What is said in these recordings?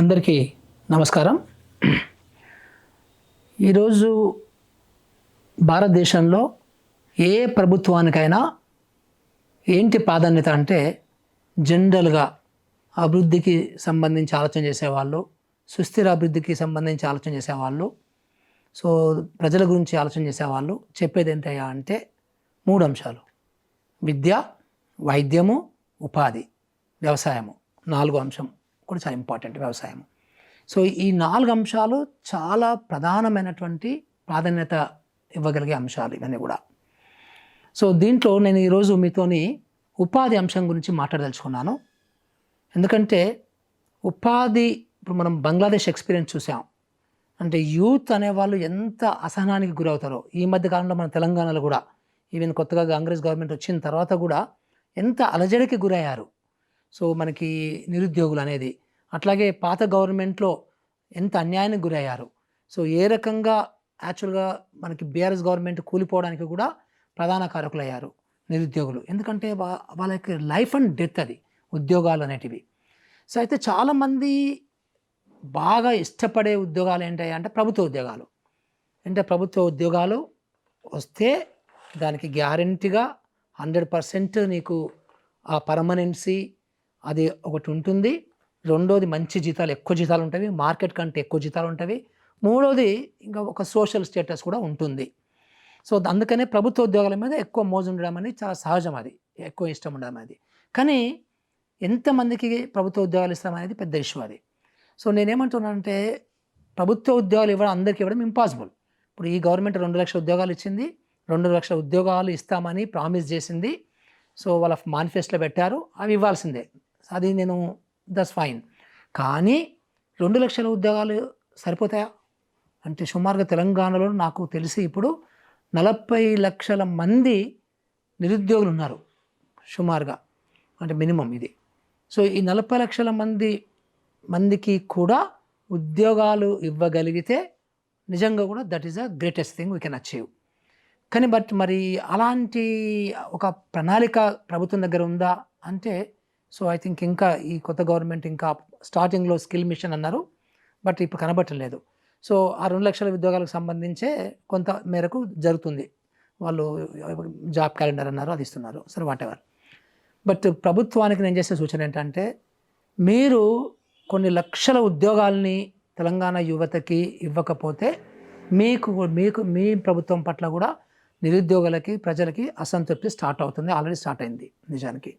అందరికీ నమస్కారం. ఈరోజు భారతదేశంలో ఏ ప్రభుత్వానికైనా ఏంటి ప్రాధాన్యత అంటే జనరల్గా అభివృద్ధికి సంబంధించి ఆలోచన చేసేవాళ్ళు సుస్థిర అభివృద్ధికి సంబంధించి ఆలోచన చేసేవాళ్ళు సో ప్రజల గురించి ఆలోచన చేసేవాళ్ళు చెప్పేది ఏంటయ్యా అంటే మూడు అంశాలు. విద్య వైద్యము ఉపాధి వ్యవసాయము నాలుగు అంశం. కూడా చాలా ఇంపార్టెంట్ వ్యవసాయం సో ఈ నాలుగు అంశాలు చాలా ప్రధానమైనటువంటి ప్రాధాన్యత ఇవ్వగలిగే అంశాలు ఇవన్నీ కూడా. సో దీంట్లో నేను ఈరోజు మీతోని ఉపాధి అంశం గురించి మాట్లాడదలుచుకున్నాను. ఎందుకంటే ఉపాధి ఇప్పుడు మనం బంగ్లాదేశ్ ఎక్స్పీరియన్స్ చూసాం. అంటే యూత్ అనేవాళ్ళు ఎంత అసహనానికి గురవుతారో ఈ మధ్య కాలంలో మన తెలంగాణలో కూడా ఈవెన్ కొత్తగా కాంగ్రెస్ గవర్నమెంట్ వచ్చిన తర్వాత కూడా ఎంత అలజడికి గురయ్యారు. సో మనకి నిరుద్యోగులు అనేది. అట్లాగే పాత గవర్నమెంట్లో ఎంత అన్యాయానికి గురయ్యారు. సో ఏ రకంగా యాక్చువల్గా మనకి బీఆర్ఎస్ గవర్నమెంట్ కూలిపోవడానికి కూడా ప్రధాన కారకులయ్యారు నిరుద్యోగులు. ఎందుకంటే వా వాళ్ళకి లైఫ్ అండ్ డెత్ అది ఉద్యోగాలు అనేటివి. సో అయితే చాలామంది బాగా ఇష్టపడే ఉద్యోగాలు ఏంటి అంటే ప్రభుత్వ ఉద్యోగాలు. అంటే ప్రభుత్వ ఉద్యోగాలు వస్తే దానికి గ్యారంటీగా హండ్రెడ్ పర్సెంట్ నీకు ఆ పర్మనెన్సీ అది ఒకటి ఉంటుంది. రెండోది మంచి జీతాలు ఎక్కువ జీతాలు ఉంటాయి. మార్కెట్ కంటే ఎక్కువ జీతాలు ఉంటాయి. మూడోది ఇంకా ఒక సోషల్ స్టేటస్ కూడా ఉంటుంది. సో అందుకనే ప్రభుత్వ ఉద్యోగాల మీద ఎక్కువ మోజు ఉండడం అనేది చాలా సహజం అది. ఎక్కువ ఇష్టం ఉండడం అది. కానీ ఎంతమందికి ప్రభుత్వ ఉద్యోగాలు ఇస్తామనేది పెద్ద ఇష్యూ అది. సో నేనేమంటున్నానంటే ప్రభుత్వ ఉద్యోగాలు ఇవ్వడం అందరికీ ఇవ్వడం ఇంపాసిబుల్ ఇప్పుడు ఈ గవర్నమెంట్ రెండు లక్షల ఉద్యోగాలు ఇచ్చింది. రెండు లక్షల ఉద్యోగాలు ఇస్తామని ప్రామిస్ చేసింది. సో వాళ్ళ మేనిఫెస్టోలో పెట్టారు. అవి ఇవ్వాల్సిందే. అది నేను దట్స్ ఫైన్ కానీ రెండు లక్షల ఉద్యోగాలు సరిపోతాయా? అంటే సుమారుగా తెలంగాణలో నాకు తెలిసి ఇప్పుడు నలభై లక్షల మంది నిరుద్యోగులు ఉన్నారు సుమారుగా. అంటే మినిమం ఇది. సో ఈ నలభై లక్షల మంది మందికి కూడా ఉద్యోగాలు ఇవ్వగలిగితే నిజంగా కూడా that is a greatest thing we can achieve కానీ బట్ మరి అలాంటి ఒక ప్రణాళిక ప్రభుత్వం దగ్గర ఉందా? అంటే సో ఐ థింక్ ఇంకా ఈ కొత్త గవర్నమెంట్ ఇంకా స్టార్టింగ్లో స్కిల్ మిషన్ అన్నారు బట్ ఇప్పుడు కనబట్టలేదు సో ఆ రెండు లక్షల ఉద్యోగాలకు సంబంధించే కొంత మేరకు జరుగుతుంది. వాళ్ళు జాబ్ క్యాలెండర్ అన్నారు అది ఇస్తున్నారు. సరే వాట్ ఎవర్ బట్ ప్రభుత్వానికి నేను చేసే సూచన ఏంటంటే మీరు కొన్ని లక్షల ఉద్యోగాల్ని తెలంగాణ యువతకి ఇవ్వకపోతే మీకు మీకు మీ ప్రభుత్వం పట్ల కూడా నిరుద్యోగులకి ప్రజలకి అసంతృప్తి స్టార్ట్ అవుతుంది ఆల్రెడీ స్టార్ట్ అయింది నిజానికి.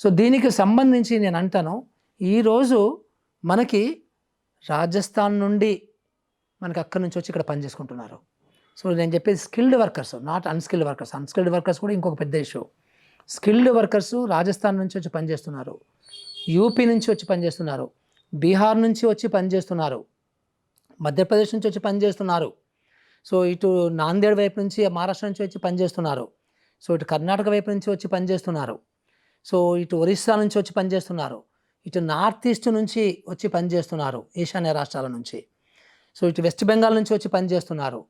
సో దీనికి సంబంధించి నేను అంటాను ఈరోజు మనకి రాజస్థాన్ నుండి మనకి అక్కడి నుంచి వచ్చి ఇక్కడ పనిచేసుకుంటున్నారు సో నేను చెప్పేది skilled workers not unskilled workers unskilled workers కూడా ఇంకొక పెద్ద ఇష్యూ స్కిల్డ్ వర్కర్స్ రాజస్థాన్ నుంచి వచ్చి పనిచేస్తున్నారు యూపీ నుంచి వచ్చి పనిచేస్తున్నారు బీహార్ నుంచి వచ్చి పనిచేస్తున్నారు మధ్యప్రదేశ్ నుంచి వచ్చి పనిచేస్తున్నారు సో ఇటు నాందేడ్ వైపు నుంచి మహారాష్ట్ర నుంచి వచ్చి పనిచేస్తున్నారు సో ఇటు కర్ణాటక వైపు నుంచి వచ్చి పనిచేస్తున్నారు సో ఇటు ఒరిస్సా నుంచి వచ్చి పనిచేస్తున్నారు. ఇటు నార్త్ ఈస్ట్ నుంచి వచ్చి పనిచేస్తున్నారు ఈశాన్య రాష్ట్రాల నుంచి. సో ఇటు వెస్ట్ బెంగాల్ నుంచి వచ్చి పనిచేస్తున్నారు.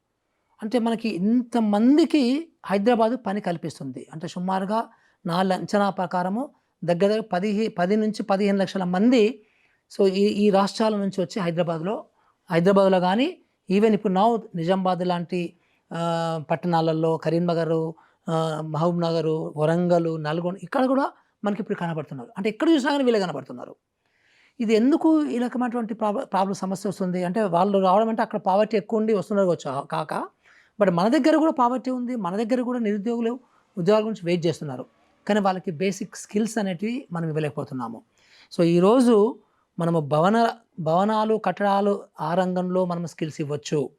అంటే మనకి ఇంతమందికి హైదరాబాదు పని కల్పిస్తుంది. అంటే సుమారుగా నా అంచనా ప్రకారము దగ్గర దగ్గర పదిహే పది నుంచి పదిహేను లక్షల మంది సో ఈ ఈ రాష్ట్రాల నుంచి వచ్చి హైదరాబాద్లో హైదరాబాద్లో కానీ ఈవెన్ ఇప్పుడు నౌ నిజామాబాద్ లాంటి పట్టణాలలో కరీంనగర్ మహబూబ్ నగర్ వరంగల్ నల్గొండ ఇక్కడ కూడా మనకి ఇప్పుడు కనబడుతున్నారు. అంటే ఎక్కడ చూసినా కానీ వీళ్ళే కనబడుతున్నారు. ఇది ఎందుకు ఈ రకమైనటువంటి ప్రాబ్లం ప్రాబ్లం సమస్య వస్తుంది? అంటే వాళ్ళు రావడం అంటే అక్కడ పావర్టీ ఎక్కువ ఉండి వస్తున్నారు కాక. బట్ మన దగ్గర కూడా పావర్టీ ఉంది మన దగ్గర కూడా నిరుద్యోగులు ఉద్యోగాల గురించి వెయిట్ చేస్తున్నారు. కానీ వాళ్ళకి బేసిక్ స్కిల్స్ అనేటివి మనం ఇవ్వలేకపోతున్నాము. సో ఈరోజు మనము భవన భవనాలు కట్టడాలు ఆ రంగంలో మనం స్కిల్స్ ఇవ్వచ్చు.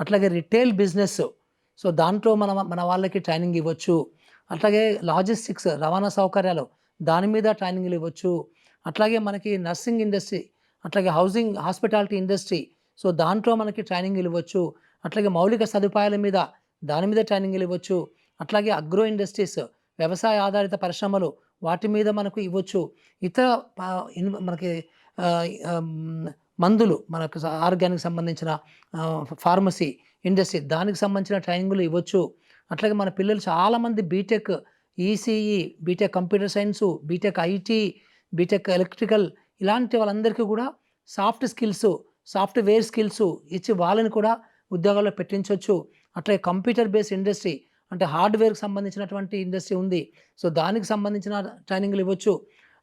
అట్లాగే రిటైల్ బిజినెస్ సో దాంట్లో మన మన వాళ్ళకి ట్రైనింగ్ ఇవ్వచ్చు. అట్లాగే లాజిస్టిక్స్ రవాణా సౌకర్యాలు దాని మీద ట్రైనింగ్లు ఇవ్వచ్చు. అట్లాగే మనకి నర్సింగ్ ఇండస్ట్రీ అట్లాగే హౌసింగ్ హాస్పిటాలిటీ ఇండస్ట్రీ సో దాంట్లో మనకి ట్రైనింగ్లు ఇవ్వచ్చు. అట్లాగే మౌలిక సదుపాయాల మీద దాని మీద ట్రైనింగ్లు ఇవ్వచ్చు. అట్లాగే అగ్రో ఇండస్ట్రీస్ వ్యవసాయ ఆధారిత పరిశ్రమలు వాటి మీద మనకు ఇవ్వచ్చు. ఇతర మనకి మందులు మనకు ఆరోగ్యానికి సంబంధించిన ఫార్మసీ ఇండస్ట్రీ దానికి సంబంధించిన ట్రైనింగ్లు ఇవ్వచ్చు. అట్లాగే మన పిల్లలు చాలామంది BTech ECE BTech computer science BTech IT BTech electrical ఇలాంటి వాళ్ళందరికీ కూడా సాఫ్ట్ స్కిల్స్ సాఫ్ట్వేర్ స్కిల్స్ ఇచ్చి వాళ్ళని కూడా ఉద్యోగాల్లో పెట్టించవచ్చు అట్లే కంప్యూటర్ బేస్ ఇండస్ట్రీ అంటే హార్డ్వేర్కి సంబంధించినటువంటి ఇండస్ట్రీ ఉంది. సో దానికి సంబంధించిన ట్రైనింగ్లు ఇవ్వచ్చు.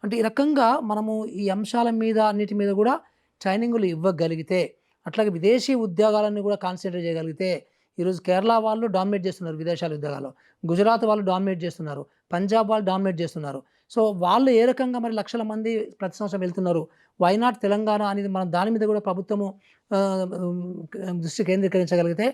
అంటే ఈ రకంగా మనము ఈ అంశాల మీద అన్నిటి మీద కూడా ట్రైనింగులు ఇవ్వగలిగితే అట్లాగే విదేశీ ఉద్యోగాలను కూడా కాన్సన్ట్రేట్ చేయగలిగితే ఈరోజు కేరళ వాళ్ళు డామినేట్ చేస్తున్నారు విదేశాల ఉద్యోగాలు గుజరాత్ వాళ్ళు డామినేట్ చేస్తున్నారు. పంజాబ్ వాళ్ళు డామినేట్ చేస్తున్నారు. సో వాళ్ళు ఏ రకంగా మరి లక్షల మంది ప్రతి సంవత్సరం వెళ్తున్నారు? వైనాట్ తెలంగాణ అనేది మనం దాని మీద కూడా ప్రభుత్వము దృష్టి కేంద్రీకరించగలిగితే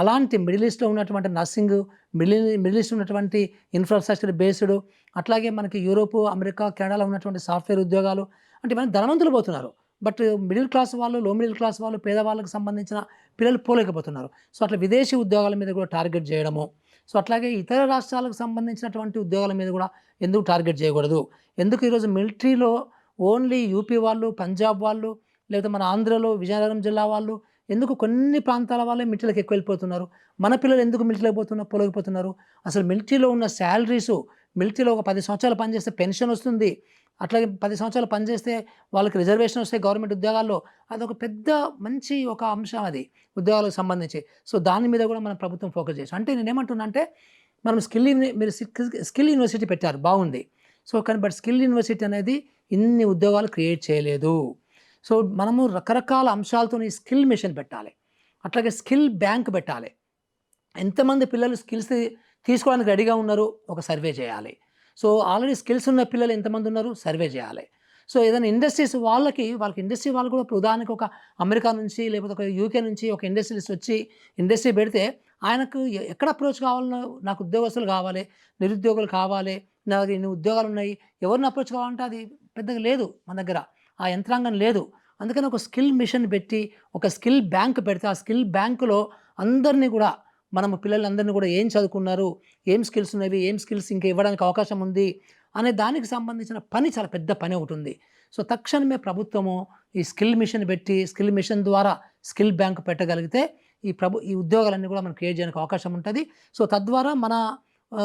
అలాంటి మిడిల్ ఈస్ట్లో ఉన్నటువంటి నర్సింగ్ మిడిల్ మిడిల్ ఈస్ట్ ఉన్నటువంటి ఇన్ఫ్రాస్ట్రక్చర్ బేస్డ్ అట్లాగే మనకి యూరోపు అమెరికా కెనడాలో ఉన్నటువంటి సాఫ్ట్వేర్ ఉద్యోగాలు అంటే మనం ధనవంతులు పోతున్నారు. బట్ మిడిల్ క్లాస్ వాళ్ళు లో మిడిల్ క్లాస్ వాళ్ళు పేదవాళ్ళకి సంబంధించిన పిల్లలు పోలేకపోతున్నారు. సో అట్లా విదేశీ ఉద్యోగాల మీద కూడా టార్గెట్ చేయడము. సో అట్లాగే ఇతర రాష్ట్రాలకు సంబంధించినటువంటి ఉద్యోగాల మీద కూడా ఎందుకు టార్గెట్ చేయకూడదు? ఎందుకు ఈరోజు మిలిటరీలో ఓన్లీ యూపీ వాళ్ళు పంజాబ్ వాళ్ళు లేకపోతే మన ఆంధ్రలో విజయనగరం జిల్లా వాళ్ళు ఎందుకు కొన్ని ప్రాంతాల వాళ్ళే మిలిటరీలకు ఎక్కువ వెళ్ళిపోతున్నారు? మన పిల్లలు ఎందుకు మిలిటరీలకు పోతున్నారు పోలేకపోతున్నారు? అసలు మిలిటరీలో ఉన్న శాలరీసు మిలిటరీలో ఒక పది సంవత్సరాలు పనిచేస్తే పెన్షన్ వస్తుంది. అట్లాగే పది సంవత్సరాలు పనిచేస్తే వాళ్ళకి రిజర్వేషన్ వస్తే గవర్నమెంట్ ఉద్యోగాల్లో అదొక పెద్ద మంచి ఒక అంశం అది ఉద్యోగాలకు సంబంధించి. సో దాని మీద కూడా మనం ప్రభుత్వం ఫోకస్ చేసాం అంటే నేను ఏమంటున్నా అంటే మనం స్కిల్ మీరు స్కిల్ యూనివర్సిటీ పెట్టారు బాగుంది. సో కానీ బట్ స్కిల్ యూనివర్సిటీ అనేది ఇన్ని ఉద్యోగాలు క్రియేట్ చేయలేదు. సో మనము రకరకాల అంశాలతో ఈ స్కిల్ మిషన్ పెట్టాలి. అట్లాగే స్కిల్ బ్యాంక్ పెట్టాలి. ఎంతమంది పిల్లలు స్కిల్స్ తీసుకోవడానికి రెడీగా ఉన్నారు? ఒక సర్వే చేయాలి. సో ఆల్రెడీ స్కిల్స్ ఉన్న పిల్లలు ఎంతమంది ఉన్నారు? సర్వే చేయాలి. సో ఏదైనా ఇండస్ట్రీస్ వాళ్ళకి వాళ్ళకి ఇండస్ట్రీ వాళ్ళు కూడా ప్రధానికి ఒక అమెరికా నుంచి లేకపోతే ఒక యూకే నుంచి ఒక ఇండస్ట్రీస్ వచ్చి ఇండస్ట్రీ పెడితే ఆయనకు ఎక్కడ అప్రోచ్ కావాలనో నాకు ఉద్యోగస్తులు కావాలి నిరుద్యోగులు కావాలి నాకు ఇన్ని ఉద్యోగాలు ఉన్నాయి ఎవరిని అప్రోచ్ కావాలంటే అది పెద్దగా లేదు మన దగ్గర. ఆ యంత్రాంగం లేదు. అందుకని ఒక స్కిల్ మిషన్ పెట్టి ఒక స్కిల్ బ్యాంక్ పెడితే ఆ స్కిల్ బ్యాంకులో అందరినీ కూడా మనము పిల్లలందరినీ కూడా ఏం చదువుకున్నారు? ఏం స్కిల్స్ ఉన్నవి? ఏం స్కిల్స్ ఇంకా ఇవ్వడానికి అవకాశం ఉంది? అనే దానికి సంబంధించిన పని చాలా పెద్ద పని ఒకటి ఉంది. సో తక్షణమే ప్రభుత్వము ఈ స్కిల్ మిషన్ పెట్టి స్కిల్ మిషన్ ద్వారా స్కిల్ బ్యాంక్ పెట్టగలిగితే ఈ ప్రభు ఈ ఉద్యోగాలన్నీ కూడా మనం క్రియేట్ చేయడానికి అవకాశం ఉంటుంది. సో తద్వారా మన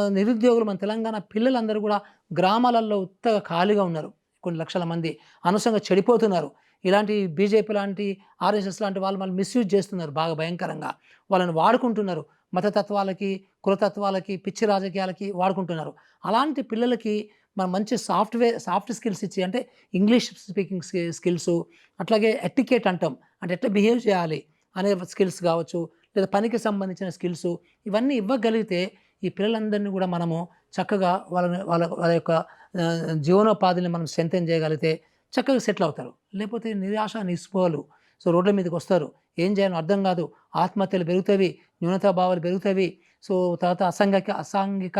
నిరుద్యోగులు మన తెలంగాణ పిల్లలందరూ కూడా గ్రామాలలో ఉత్తగా ఖాళీగా ఉన్నారు. కొన్ని లక్షల మంది అనవసరంగా చెడిపోతున్నారు. ఇలాంటి బీజేపీ లాంటి ఆర్ఎస్ఎస్ లాంటి వాళ్ళు మళ్ళీ మిస్యూజ్ చేస్తున్నారు బాగా భయంకరంగా. వాళ్ళని వాడుకుంటున్నారు. మతతత్వాలకి కులతత్వాలకి పిచ్చి రాజకీయాలకి వాడుకుంటున్నారు. అలాంటి పిల్లలకి మనం మంచి సాఫ్ట్వేర్ సాఫ్ట్ స్కిల్స్ ఇచ్చి అంటే ఇంగ్లీష్ స్పీకింగ్ స్కిల్స్ అట్లాగే ఎటికేట్ అంటాం. అంటే ఎట్లా బిహేవ్ చేయాలి అనే స్కిల్స్ కావచ్చు లేదా పనికి సంబంధించిన స్కిల్స్ ఇవన్నీ ఇవ్వగలిగితే ఈ పిల్లలందరినీ కూడా మనము చక్కగా వాళ్ళని వాళ్ళ వాళ్ళ యొక్క జీవనోపాధిని మనం స్ట్రెంథెన్ చేయగలిగితే చక్కగా సెటిల్ అవుతారు. లేకపోతే నిరాశ నిస్పోలు సో రోడ్ల మీదకి వస్తారు. ఏం చేయాలో అర్థం కాదు. ఆత్మహత్యలు పెరుగుతాయి న్యూనతా భావాలు పెరుగుతాయి సో తర్వాత అసాంఘిక అసాంఘిక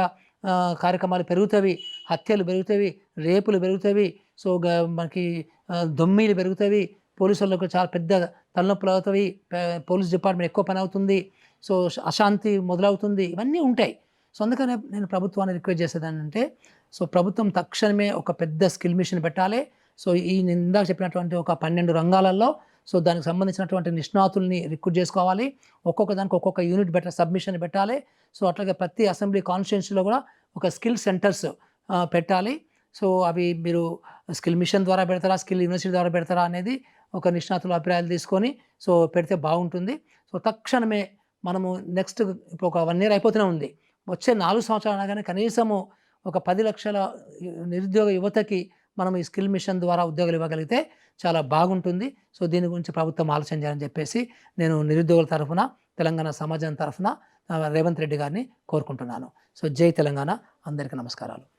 కార్యక్రమాలు పెరుగుతాయి హత్యలు పెరుగుతాయి రేపులు పెరుగుతాయి సో మనకి దొమ్మీలు దొమ్మిలు పెరుగుతాయి పోలీసులకు చాలా పెద్ద తలనొప్పులు అవుతాయి పోలీస్ డిపార్ట్మెంట్ ఎక్కువ పని అవుతుంది సో అశాంతి మొదలవుతుంది ఇవన్నీ ఉంటాయి. సో అందుకనే నేను ప్రభుత్వాన్ని రిక్వెస్ట్ చేసేదాన్ని అంటే సో ప్రభుత్వం తక్షణమే ఒక పెద్ద స్కిల్ మిషన్ పెట్టాలి. సో ఈ నేను ఇందాక చెప్పినటువంటి ఒక పన్నెండు రంగాలలో సో దానికి సంబంధించినటువంటి నిష్ణాతుల్ని రిక్రూట్ చేసుకోవాలి. ఒక్కొక్క దానికి ఒక్కొక్క యూనిట్ బెటర్ సబ్మిషన్ పెట్టాలి. సో అట్లాగే ప్రతి అసెంబ్లీ కాన్స్టిట్యున్సీలో కూడా ఒక స్కిల్ సెంటర్స్ పెట్టాలి. సో అవి మీరు స్కిల్ మిషన్ ద్వారా పెడతారా స్కిల్ యూనివర్సిటీ ద్వారా పెడతారా అనేది ఒక నిష్ణాతుల అభిప్రాయాలు తీసుకొని సో పెడితే బాగుంటుంది. సో తక్షణమే మనము నెక్స్ట్ ఇప్పుడు ఒక వన్ ఇయర్ అయిపోతూనే ఉంది. వచ్చే నాలుగు సంవత్సరాలు అనగానే కనీసము ఒక పది లక్షల నిరుద్యోగ యువతకి మనం ఈ స్కిల్ మిషన్ ద్వారా ఉద్యోగాలు ఇవ్వగలిగితే చాలా బాగుంటుంది. సో దీని గురించి ప్రభుత్వం ఆలోచన చేయాలని చెప్పేసి నేను నిరుద్యోగుల తరఫున తెలంగాణ సమాజం తరఫున రేవంత్ రెడ్డి గారిని కోరుకుంటున్నాను. సో జై తెలంగాణ. అందరికీ నమస్కారాలు.